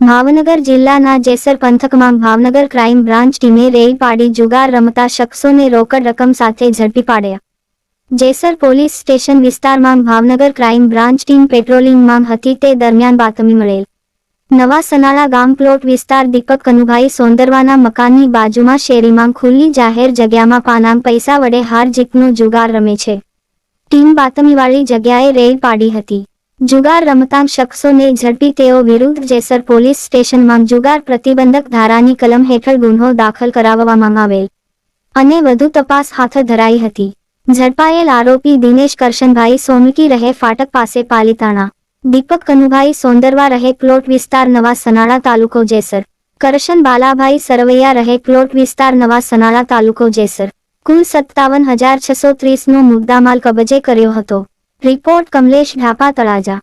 ભાવનગર જિલ્લાના જેસર પંથકમાં Bhavnagar crime branch ટીમે રેડ પાડી જુગાર રમતા શખ્સોને રોકડ રકમ સાથે ઝડપી પાડ્યા. જેસર પોલીસ સ્ટેશન વિસ્તારમાં ભાવનગર ક્રાઇમ બ્રાન્ચ ટીમ પેટ્રોલિંગમાં હતી તે દરમિયાન બાતમી મળેલ. નવા સનાળા ગામ પ્લોટ વિસ્તાર દીપક કનુભાઈ સોંદરવાના મકાનની બાજુમાં શેરીમાં ખુલ્લી જાહેર જગ્યામાં પાનામ પૈસા વડે હાર જીતનો જુગાર રમે છે. ટીમ બાતમીવાળી જગ્યાએ રેડ પાડી હતી. જુગાર રમતા શખ્સોને ઝડપી તેઓ વિરુદ્ધ જેસર પોલીસ સ્ટેશનમાં જુગાર પ્રતિબંધક ધારાની કલમ હેઠળ ગુન્હો દાખલ કરાવવામાં આવેલ. અને વધુ તપાસ હાથ ધરાઈ હતી. ઝડપાયેલ આરોપી દિનેશ કરશનભાઈ સોનકી રહે ફાટક પાસે પાલિતાણા. દીપક કનુભાઈ સોંદરવા રહે પ્લોટ વિસ્તાર નવા સનાળા તાલુકો જેસર. કરશન બાલાભાઈ સરવૈયા રહે પ્લોટ વિસ્તાર નવા સનાળા તાલુકો જેસર. કુલ સત્તાવન હજાર છસો ત્રીસનો મુદ્દામાલ કબજે કર્યો હતો. રિપોર્ટ કમલેશ ઢાપા તળાજા